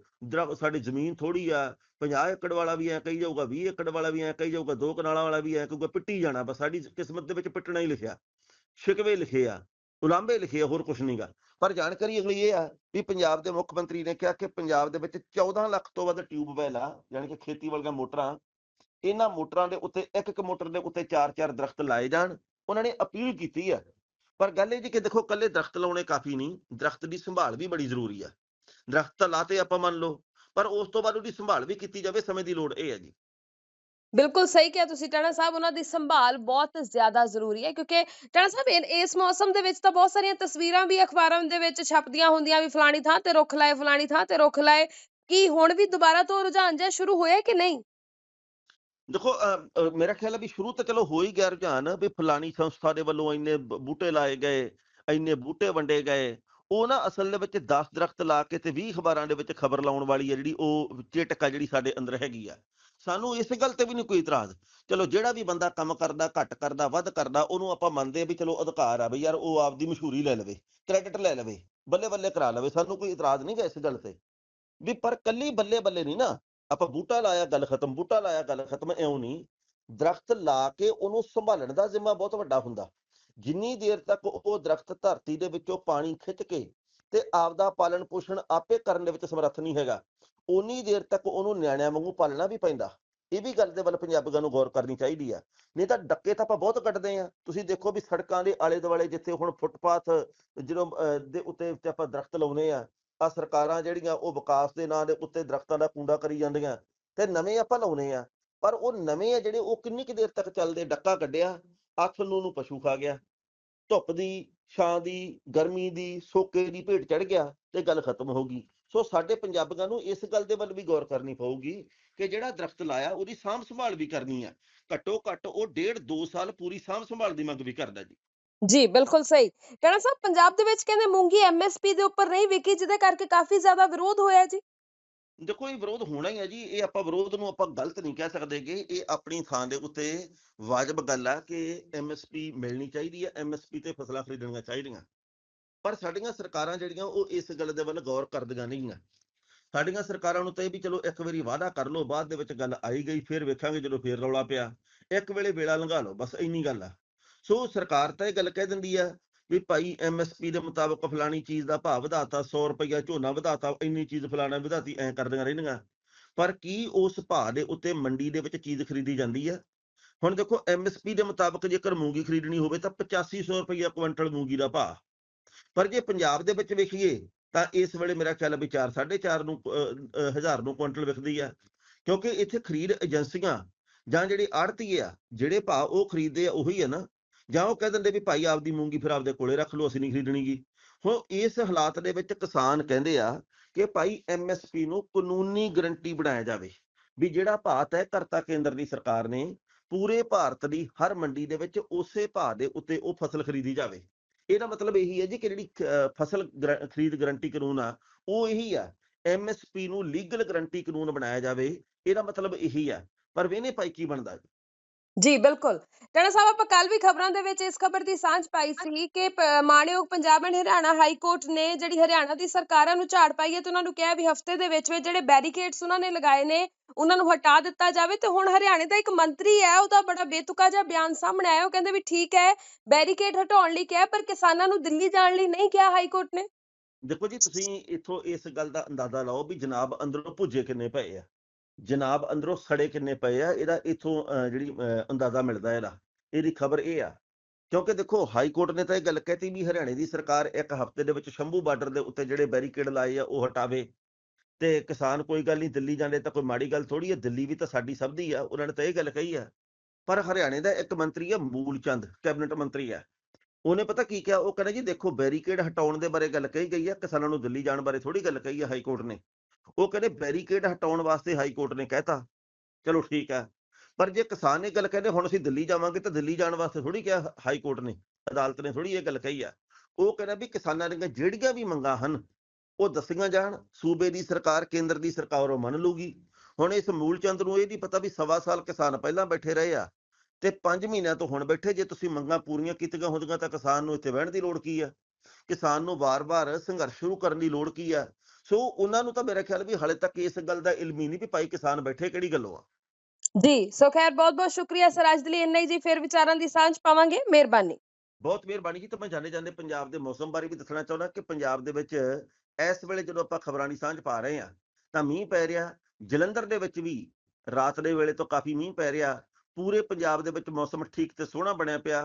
ਸਾਡੀ ਜ਼ਮੀਨ ਥੋੜੀ ਆ 50 ਏਕੜ ਵਾਲਾ ਵੀ ਐ ਕਹੀ ਜਾਊਗਾ 20 ਏਕੜ ਵਾਲਾ ਵੀ ਐ ਕਹੀ ਜਾਊਗਾ, ਦੋ ਕਨਾਲਾਂ ਵਾਲਾ ਵੀ ਐ ਕਹੂਗਾ, ਪਿੱਟੀ ਜਾਣਾ ਬਸ, ਸਾਡੀ ਕਿਸਮਤ ਦੇ ਵਿੱਚ ਪਿੱਟਣਾ ਹੀ ਲਿਖਿਆ। ਸ਼ਿਕਵੇ ਲਿਖੇ ਆ। ਉਲਾਂਭੇ ਲਿਖੇ ਆ, ਹੋਰ ਕੁਝ ਨਹੀਂਗਾ ਪਰ ਜਾਣਕਾਰੀ ਅਗਲੀ ਇਹ ਆ ਵੀ ਪੰਜਾਬ ਦੇ ਮੁੱਖ ਮੰਤਰੀ ਨੇ ਕਿਹਾ ਕਿ ਪੰਜਾਬ ਦੇ ਵਿੱਚ 14 ਲੱਖ ਤੋਂ ਵੱਧ ਟਿਊਬਵੈਲ ਆ, ਯਾਨੀ ਕਿ ਖੇਤੀ ਵਾਲੀਆਂ ਮੋਟਰਾਂ। ਇਹਨਾਂ ਮੋਟਰਾਂ ਦੇ ਉੱਤੇ, ਇੱਕ ਇੱਕ ਮੋਟਰ ਦੇ ਉੱਤੇ ਚਾਰ ਚਾਰ ਦਰਖਤ ਲਾਏ ਜਾਣ। ਉਹਨਾਂ ਨੇ ਅਪੀਲ ਕੀਤੀ ਆ। ਪਰ ਗੱਲ ਇਹ ਜੀ ਕਿ ਦੇਖੋ ਕੱਲੇ ਦਰਖਤ ਲਾਉਣੇ ਕਾਫੀ ਨਹੀਂ, ਦਰਖਤ ਦੀ ਸੰਭਾਲ ਵੀ ਬੜੀ ਜ਼ਰੂਰੀ ਆ। ਦਰਖਤ ਤਾਂ ਲਾਤੇ ਆਪਾਂ ਮੰਨ ਲਓ, ਪਰ ਉਸ ਤੋਂ ਬਾਅਦ ਉਹਦੀ ਸੰਭਾਲ ਵੀ ਕੀਤੀ ਜਾਵੇ, ਸਮੇਂ ਦੀ ਲੋੜ ਇਹ ਹੈ ਜੀ। ਬਿਲਕੁਲ ਸਹੀ ਕਿਹਾ ਤੁਸੀਂ ਟਾਣਾ ਸਾਹਿਬ ਉਹਨਾਂ ਦੀ ਸੰਭਾਲ ਬਹੁਤ ਜ਼ਿਆਦਾ ਜ਼ਰੂਰੀ ਹੈ ਕਿਉਂਕਿ ਟਾਣਾ ਸਾਹਿਬ ਇਨ- ਇਸ ਮੌਸਮ ਦੇ ਵਿੱਚ ਤਾਂ ਬਹੁਤ ਸਾਰੀਆਂ ਤਸਵੀਰਾਂ ਵੀ ਅਖਬਾਰਾਂ ਦੇ ਵਿੱਚ ਛਪਦੀਆਂ ਹੁੰਦੀਆਂ ਵੀ ਫਲਾਣੀ ਥਾਂ ਤੇ ਰੁੱਖ ਲਾਏ ਫਲਾਣੀ ਥਾਂ ਤੇ ਰੁੱਖ ਲਾਏ ਕੀ ਹੁਣ ਵੀ ਦੁਬਾਰਾ ਤੋਂ ਰੁਝਾਨ ਜਿਹਾ ਸ਼ੁਰੂ ਹੋਇਆ ਕਿ ਨਹੀਂ? ਦੇਖੋ ਅ, ਅ, ਮੇਰਾ ਖਿਆਲ ਹੈ ਵੀ ਸ਼ੁਰੂ ਤਾਂ ਚਲੋ ਹੋ ਹੀ ਗਿਆ ਰੁਝਾਨ ਵੀ ਫਲਾਣੀ ਸੰਸਥਾ ਦੇ ਵੱਲੋਂ ਇੰਨੇ ਬ- ਬੂਟੇ ਲਾਏ ਗਏ ਇੰਨੇ ਬੂਟੇ ਵੰਡੇ ਗਏ ਉਹ ਨਾ ਅਸਲ ਦੇ ਵਿੱਚ 10 ਦਰਖਤ ਲਾ ਕੇ ਤੇ 20 ਅਖਬਾਰਾਂ ਦੇ ਵਿੱਚ ਖਬਰ ਲਾਉਣ ਵਾਲੀ ਹੈ ਜਿਹੜੀ ਉਹ ਚੇਟਕ ਆ ਜਿਹੜੀ ਸਾਡੇ ਅੰਦਰ ਹੈਗੀ ਆ। ਸਾਨੂੰ ਇਸ ਗੱਲ ਤੇ ਵੀ ਨਹੀਂ ਕੋਈ ਇਤਰਾਜ਼। ਚਲੋ, ਜਿਹੜਾ ਵੀ ਬੰਦਾ ਕੰਮ ਕਰਦਾ, ਘੱਟ ਕਰਦਾ, ਵੱਧ ਕਰਦਾ, ਉਹਨੂੰ ਆਪਾਂ ਮੰਨਦੇ ਆ ਵੀ ਚਲੋ ਅਧਿਕਾਰ ਆ ਬਈ ਯਾਰ, ਉਹ ਆਪਦੀ ਮਸ਼ਹੂਰੀ ਲੈ ਲਵੇ, ਕ੍ਰੈਡਿਟ ਲੈ ਲਵੇ ਬੱਲੇ ਬੱਲੇ ਕਰਾ ਲਵੇ, ਸਾਨੂੰ ਕੋਈ ਇਤਰਾਜ਼ ਨਹੀਂ ਗਾ ਇਸ ਗੱਲ ਤੇ। ਵੀ ਪਰ ਕੱਲੀ ਬੱਲੇ ਬੱਲੇ ਨਹੀਂ ਨਾ, ਆਪਾਂ ਬੂਟਾ ਲਾਇਆ, ਗੱਲ ਖਤਮ, ਬੂਟਾ ਲਾਇਆ, ਗੱਲ ਖਤਮ, ਇਉਂ ਨਹੀਂ। ਦਰਖਤ ਲਾ ਕੇ ਉਹਨੂੰ ਸੰਭਾਲਣ ਦਾ ਜ਼ਿੰਮਾ ਬਹੁਤ ਵੱਡਾ ਹੁੰਦਾ। ਜਿੰਨੀ ਦੇਰ ਤੱਕ ਉਹ ਦਰਖਤ ਧਰਤੀ ਦੇ ਵਿੱਚੋਂ ਪਾਣੀ ਖਿੱਚ ਕੇ ਤੇ ਆਪਦਾ ਪਾਲਣ ਪੋਸ਼ਣ ਆਪੇ ਕਰਨ ਦੇ ਵਿੱਚ ਸਮਰੱਥ ਨਹੀਂ ਹੈਗਾ। ਉਨੀ ਦੇਰ ਤੱਕ ਉਹਨੂੰ ਨਿਆਣਿਆਂ ਵਾਂਗੂ ਪਾਲਣਾ ਵੀ ਪੈਂਦਾ। ਇਹ ਵੀ ਗੱਲ ਦੇ ਵੱਲ ਪੰਜਾਬੀਆਂ ਨੂੰ ਗੌਰ ਕਰਨੀ ਚਾਹੀਦੀ ਆ। ਨਹੀਂ ਤਾਂ ਡੱਕੇ ਤਾਂ ਆਪਾਂ ਬਹੁਤ ਕੱਢਦੇ ਆ। ਤੁਸੀਂ ਦੇਖੋ ਵੀ ਸੜਕਾਂ ਦੇ ਆਲੇ ਦੁਆਲੇ ਜਿੱਥੇ ਹੁਣ ਫੁੱਟਪਾਥ ਜਦੋਂ ਅਹ, ਦੇ ਉੱਤੇ ਆਪਾਂ ਦਰਖਤ ਲਾਉਨੇ ਆ ਆ ਸਰਕਾਰਾਂ ਜਿਹੜੀਆਂ ਉਹ ਵਿਕਾਸ ਦੇ ਨਾਂ ਦੇ ਉੱਤੇ ਦਰਖਤਾਂ ਦਾ ਕੂੜਾ ਕਰੀ ਜਾਂਦੀਆਂ ਤੇ ਨਵੇਂ ਆਪਾਂ ਲਾਉਨੇ ਆ। ਪਰ ਉਹ ਨਵੇਂ ਆ ਜਿਹੜੇ ਉਹ ਕਿੰਨੀ ਕੁ ਦੇਰ ਤੱਕ ਚੱਲਦੇ? ਡੱਕਾ ਕੱਢਿਆ ਅੱਠ ਨੂੰ ਨੂੰ ਪਸ਼ੂ ਖਾ ਗਿਆ। ਧੁੱਪ ਦੀ ਛਾਂ ਦੀ ਗਰਮੀ ਦੀ ਸੋਕੇ ਦੀ ਭੇਟ ਚੜ ਗਿਆ ਤੇ ਗੱਲ ਖਤਮ ਹੋ ਗਈ। ਸੋ ਸਾਡੇ ਪੰਜਾਬੀਆਂ ਨੂੰ ਇਸ ਗੱਲ ਦੇ ਵੱਲ ਵੀ ਗੌਰ ਕਰਨੀ ਪਊਗੀ ਕਿ ਜਿਹੜਾ ਦਰਖਤ ਲਾਇਆ ਉਹਦੀ ਸਾਂਭ ਸੰਭਾਲ ਵੀ ਕਰਨੀ ਆ। ਘੱਟੋ ਘੱਟ ਉਹ ਡੇਢ 2 ਸਾਲ ਪੂਰੀ ਸਾਂਭ ਸੰਭਾਲ ਦੀ ਮੰਗ ਵੀ ਕਰਦਾ ਜੀ। ਜੀ ਬਿਲਕੁਲ ਸਹੀ। ਟਾਣਾ ਸਾਹਿਬ ਪੰਜਾਬ ਦੇ ਵਿੱਚ ਕਹਿੰਦੇ ਮੂੰਗੀ ਐਮਐਸਪੀ ਦੇ ਉੱਪਰ ਨਹੀਂ ਵਿਕੀ ਜਿਹਦੇ ਕਰਕੇ ਕਾਫੀ ਜ਼ਿਆਦਾ ਵਿਰੋਧ ਹੋਇਆ ਜੀ। ਦੇਖੋ ਇਹ ਵਿਰੋਧ ਹੋਣਾ ਹੀ ਹੈ ਜੀ। ਇਹ ਆਪਾਂ ਵਿਰੋਧ ਨੂੰ ਆਪਾਂ ਗਲਤ ਨਹੀਂ ਕਹਿ ਸਕਦੇਗੇ ਇਹ ਆਪਣੀ ਥਾਂ ਦੇ ਉੱਤੇ ਵਾਜਬ ਗੱਲ ਆ ਕਿ ਐਮਐਸਪੀ ਮਿਲਣੀ ਚਾਹੀਦੀ ਹੈ ਐਮਐਸਪੀ ਤੇ ਫਸਲਾਂ ਖਰੀਦਣੀਆਂ ਚਾਹੀਦੀਆਂ। ਪਰ ਸਾਡੀਆਂ ਸਰਕਾਰਾਂ ਜਿਹੜੀਆਂ, ਉਹ ਇਸ ਗੱਲ ਦੇ ਵੱਲ ਗੌਰ ਕਰਦੀਆਂ ਨਹੀਂ ਆ ਸਾਡੀਆਂ ਸਰਕਾਰਾਂ ਨੂੰ ਤਾਂ ਇਹ ਵੀ ਚਲੋ ਇੱਕ ਵਾਰੀ ਵਾਅਦਾ ਕਰ ਲਓ, ਬਾਅਦ ਦੇ ਵਿੱਚ ਗੱਲ ਆਈ ਗਈ, ਫਿਰ ਵੇਖਾਂਗੇ ਜਦੋਂ ਫੇਰ ਰੌਲਾ ਪਿਆ। ਇੱਕ ਵੇਲੇ ਵੇਲਾ ਲੰਘਾ ਲਓ, ਬਸ ਇੰਨੀ ਗੱਲ ਆ। ਸੋ ਸਰਕਾਰ ਤਾਂ ਇਹ ਗੱਲ ਕਹਿ ਦਿੰਦੀ ਆ ਵੀ ਭਾਈ ਐਮਐਸਪੀ ਦੇ ਮੁਤਾਬਕ ਫਲਾਣੀ ਚੀਜ਼ ਦਾ ਭਾਅ ਵਧਾਤਾ 100 ਰੁਪਈਆ ਝੋਨਾ ਵਧਾਤਾ, ਇੰਨੀ ਚੀਜ਼ ਫਲਾਣਾ ਵਧਾਤੀ, ਐ ਕਰਦੀਆਂ ਰਹਿੰਦੀਆਂ। ਪਰ ਕੀ ਉਸ ਭਾਅ ਦੇ ਉੱਤੇ ਮੰਡੀ ਦੇ ਵਿੱਚ ਚੀਜ਼ ਖਰੀਦੀ ਜਾਂਦੀ ਆ? ਹੁਣ ਦੇਖੋ ਐਮਐਸਪੀ ਦੇ ਮੁਤਾਬਕ ਜੇਕਰ ਮੂੰਗੀ ਖਰੀਦਣੀ ਹੋਵੇ ਤਾਂ 8500 ਰੁਪਈਆ ਕੁਇੰਟਲ ਮੂੰਗੀ ਦਾ ਭਾਅ। ਪਰ ਜੇ ਪੰਜਾਬ ਦੇ ਵਿੱਚ ਵੇਖੀਏ, ਤਾਂ ਇਸ ਵੇਲੇ ਮੇਰਾ ਖਿਆਲ ਹੈ ਵੀ 4 4.5 ਨੂੰ ਹਜ਼ਾਰ ਨੂੰ ਕੁਇੰਟਲ ਵਿਕਦੀ ਆ। ਕਿਉਂਕਿ ਇੱਥੇ ਖਰੀਦ ਏਜੰਸੀਆਂ ਜਾਂ ਜਿਹੜੇ ਆੜਤੀਏ ਆ, ਜਿਹੜੇ ਭਾਅ ਉਹ ਖਰੀਦਦੇ ਆ, ਉਹੀ ਆ ਨਾ। ਜਾਂ ਉਹ ਕਹਿ ਦਿੰਦੇ ਵੀ ਭਾਈ ਆਪਦੀ ਮੂੰਗੀ ਫਿਰ ਆਪਦੇ ਕੋਲੇ ਰੱਖ ਲਓ, ਅਸੀਂ ਨਹੀਂ ਖਰੀਦਣੀਗੀ ਹੁਣ ਇਸ ਹਾਲਾਤ ਦੇ ਵਿੱਚ ਕਿਸਾਨ ਕਹਿੰਦੇ ਆ ਕਿ ਭਾਈ ਐਮਐਸਪੀ ਨੂੰ ਕਾਨੂੰਨੀ ਗਰੰਟੀ ਬਣਾਇਆ ਜਾਵੇ ਵੀ ਜਿਹੜਾ ਭਾਅ ਤੈਅ ਕਰਤਾ ਕੇਂਦਰ ਦੀ ਸਰਕਾਰ ਨੇ, ਪੂਰੇ ਭਾਰਤ ਦੀ ਹਰ ਮੰਡੀ ਦੇ ਵਿੱਚ ਉਸੇ ਭਾਅ ਦੇ ਉੱਤੇ ਉਹ ਫਸਲ ਖਰੀਦੀ ਜਾਵੇ। ਇਹਦਾ ਮਤਲਬ ਇਹੀ ਹੈ ਜੀ ਕਿ ਜਿਹੜੀ ਫਸਲ ਗਰ- ਖਰੀਦ ਗਰੰਟੀ ਕਾਨੂੰਨ ਆ, ਉਹ ਇਹੀ ਆ ਐਮਐਸਪੀ ਨੂੰ ਲੀਗਲ ਗਰੰਟੀ ਕਾਨੂੰਨ ਬਣਾਇਆ ਜਾਵੇ, ਇਹਦਾ ਮਤਲਬ ਇਹੀ ਆ, ਪਰ ਵੇਨੇ ਭਾਈ ਕੀ ਬਣਦਾ ਜੀ? ਜੀ ਬਿਲਕੁਲ। ਟਣਾ ਸਾਹਿਬ ਆਪਾਂ ਕੱਲ ਵੀ ਖਬਰਾਂ ਦੇ ਵਿੱਚ ਇਸ ਖਬਰ ਦੀ ਸਾਂਝ ਪਾਈ ਸੀ ਕਿ ਮਾਣਯੋਗ Punjab and Haryana high court ਨੇ ਜਿਹੜੀ ਹਰਿਆਣਾ ਦੀ ਸਰਕਾਰਾਂ ਨੂੰ ਝਾੜ ਪਾਈ ਹੈ ਤੇ ਉਹਨਾਂ ਨੂੰ ਕਿਹਾ ਵੀ ਹਫ਼ਤੇ ਦੇ ਵਿੱਚ ਵਿੱਚ ਜਿਹੜੇ ਬੈਰੀਕੇਡਸ ਉਹਨਾਂ ਨੇ ਲਗਾਏ ਨੇ ਉਹਨਾਂ ਨੂੰ ਹਟਾ ਦਿੱਤਾ ਜਾਵੇ ਤੇ ਹੁਣ ਹਰਿਆਣੇ ਦਾ ਇੱਕ ਮੰਤਰੀ ਹੈ ਉਹਦਾ ਬੜਾ ਬੇਤੁਕਾ ਜਿਹਾ ਬਿਆਨ ਸਾਹਮਣੇ ਆਇਆ ਉਹ ਕਹਿੰਦੇ ਵੀ ਠੀਕ ਹੈ ਬੈਰੀਕੇਡ ਹਟਾਉਣ ਲਈ ਕਿਹਾ ਪਰ ਕਿਸਾਨਾਂ ਨੂੰ ਦਿੱਲੀ ਜਾਣ ਲਈ ਨਹੀਂ ਕਿਹਾ ਹਾਈ ਕੋਰਟ ਨੇ। ਦੇਖੋ ਜੀ ਤੁਸੀਂ ਇੱਥੋਂ ਇਸ ਗੱਲ ਦਾ ਅੰਦਾਜ਼ਾ ਲਾਓ ਵੀ ਜਨਾਬ ਅੰਦਰੋਂ ਭੁੱਜੇ ਕਿੰਨੇ ਪਏ ਆ। ਜਨਾਬ ਅੰਦਰੋਂ ਸੜੇ ਕਿੰਨੇ ਪਏ ਆ ਇਹਦਾ ਇੱਥੋਂ ਅਹ, ਜਿਹੜੀ ਅਹ, ਅੰਦਾਜ਼ਾ ਮਿਲਦਾ ਇਹਦਾ। ਇਹਦੀ ਖਬਰ ਇਹ ਆ ਕਿਉਂਕਿ ਦੇਖੋ ਹਾਈ ਕੋਰਟ ਨੇ ਤਾਂ ਇਹ ਗੱਲ ਕਹਿਤੀ ਵੀ ਹਰਿਆਣੇ ਦੀ ਸਰਕਾਰ ਇੱਕ ਹਫ਼ਤੇ ਦੇ ਵਿੱਚ ਸ਼ੰਭੂ ਬਾਰਡਰ ਦੇ ਉੱਤੇ ਜਿਹੜੇ ਬੈਰੀਕੇਡ ਲਾਏ ਆ ਉਹ ਹਟਾਵੇ। ਤੇ ਕਿਸਾਨ ਕੋਈ ਗੱਲ ਨਹੀਂ ਦਿੱਲੀ ਜਾਂਦੇ ਤਾਂ ਕੋਈ ਮਾੜੀ ਗੱਲ ਥੋੜੀ ਹੈ ਦਿੱਲੀ ਵੀ ਤਾਂ ਸਾਡੀ ਸਭ ਦੀ ਆ ਉਹਨਾਂ ਨੇ ਤਾਂ ਇਹ ਗੱਲ ਕਹੀ ਆ। ਪਰ ਹਰਿਆਣੇ ਦਾ ਇੱਕ ਮੰਤਰੀ ਆ ਮੂਲ ਚੰਦ ਕੈਬਨਿਟ ਮੰਤਰੀ ਆ। ਉਹਨੇ ਪਤਾ ਕੀ ਕਿਹਾ? ਉਹ ਕਹਿੰਦਾ ਜੀ ਦੇਖੋ ਬੈਰੀਕੇਡ ਹਟਾਉਣ ਦੇ ਬਾਰੇ ਗੱਲ ਕਹੀ ਗਈ ਆ ਕਿਸਾਨਾਂ ਨੂੰ ਦਿੱਲੀ ਜਾਣ ਬਾਰੇ ਥੋੜੀ ਗੱਲ ਕਹੀ ਆ ਹਾਈ ਕੋਰਟ ਨੇ। ਉਹ ਕਹਿੰਦੇ ਬੈਰੀਕੇਡ ਹਟਾਉਣ ਵਾਸਤੇ ਹਾਈ ਕੋਰਟ ਨੇ ਕਹਿਤਾ। ਚਲੋ ਠੀਕ ਹੈ। ਪਰ ਜੇ ਕਿਸਾਨ ਇਹ ਗੱਲ ਕਹਿੰਦੇ ਹੁਣ ਅਸੀਂ ਦਿੱਲੀ ਜਾਵਾਂਗੇ ਤਾਂ ਦਿੱਲੀ ਜਾਣ ਵਾਸਤੇ ਥੋੜੀ ਕਿਹਾ ਹਾਈ ਕੋਰਟ ਨੇ, ਅਦਾਲਤ ਨੇ ਥੋੜੀ ਇਹ ਗੱਲ ਕਹੀ ਆ। ਉਹ ਕਹਿੰਦਾ ਵੀ ਕਿਸਾਨਾਂ ਦੀਆਂ ਜਿਹੜੀਆਂ ਵੀ ਮੰਗਾਂ ਹਨ, ਉਹ ਦੱਸੀਆਂ ਜਾਣ, ਸੂਬੇ ਦੀ ਸਰਕਾਰ ਕੇਂਦਰ ਦੀ ਸਰਕਾਰ ਉਹ ਮੰਨ ਲੂਗੀ ਹੁਣ ਇਸ ਮੂਲ ਚੰਦ ਨੂੰ ਇਹ ਨਹੀਂ ਪਤਾ ਵੀ ਸਵਾ ਸਾਲ ਕਿਸਾਨ ਪਹਿਲਾਂ ਬੈਠੇ ਰਹੇ ਆ ਤੇ 5 ਮਹੀਨਿਆਂ ਤੋਂ ਹੁਣ ਬੈਠੇ, ਜੇ ਤੁਸੀਂ ਮੰਗਾਂ ਪੂਰੀਆਂ ਕੀਤੀਆਂ ਹੁੰਦੀਆਂ ਤਾਂ ਕਿਸਾਨ ਨੂੰ ਇੱਥੇ ਬਹਿਣ ਦੀ ਲੋੜ ਕੀ ਆ? ਕਿਸਾਨ ਨੂੰ ਵਾਰ-ਵਾਰ ਸੰਘਰਸ਼ ਸ਼ੁਰੂ ਕਰਨ ਦੀ ਲੋੜ ਕੀ ਆ? ਸੋ ਉਹਨਾਂ ਨੂੰ ਤਾਂ ਮੇਰੇ ਖਿਆਲ ਵੀ ਹਾਲੇ ਤੱਕ ਇਸ ਗੱਲ ਦਾ ਇਲਮ ਹੀ ਨਹੀਂ ਵੀ ਭਾਈ ਕਿਸਾਨ ਬੈਠੇ ਕਿਹੜੀ ਗੱਲੋਂ ਆ। ਜੀ ਸੋ ਖੈਰ ਬਹੁਤ ਬਹੁਤ ਸ਼ੁਕਰੀਆ ਸਰ ਅੱਜ ਦੇ ਲਈ ਇੰਨਾ ਹੀ ਜੀ ਫਿਰ ਵਿਚਾਰਾਂ ਦੀ ਸਾਂਝ ਪਾਵਾਂਗੇ ਮਿਹਰਬਾਨੀ। ਬਹੁਤ ਮਿਹਰਬਾਨੀ ਜੀ ਤੇ ਮੈਂ ਜਾਣੇ ਜਾਂਦੇ ਪੰਜਾਬ ਦੇ ਮੌਸਮ ਬਾਰੇ ਵੀ ਦੱਸਣਾ ਚਾਹੁੰਦਾ ਕਿ ਪੰਜਾਬ ਦੇ ਵਿੱਚ ਇਸ ਵੇਲੇ ਜਦੋਂ ਆਪਾਂ ਖਬਰਾਂ ਦੀ ਸਾਂਝ ਪਾ ਰਹੇ ਆ ਤਾਂ ਮੀਂਹ ਪੈ ਰਿਹਾ ਜਲੰਧਰ ਦੇ ਵਿੱਚ ਵੀ ਰਾਤ ਦੇ ਵੇਲੇ ਤੋਂ ਕਾਫੀ ਮੀਂਹ ਪੈ ਰਿਹਾ ਪੂਰੇ ਪੰਜਾਬ ਦੇ ਵਿੱਚ ਮੌਸਮ ਠੀਕ ਤੇ ਸੋਹਣਾ ਬਣਿਆ ਪਿਆ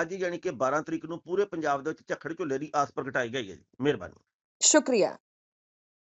ਅੱਜ ਯਾਨੀ ਕਿ 12 ਤਰੀਕ ਨੂੰ ਪੂਰੇ ਪੰਜਾਬ ਦੇ ਵਿੱਚ ਝੱਖੜ ਝੁੱਲੇ ਦੀ ਆਸ ਪ੍ਰਗਟਾਈ ਗਈ ਹੈ ਜੀ। ਮਿਹਰਬਾਨੀ। ਸ਼ੁਕਰੀਆ।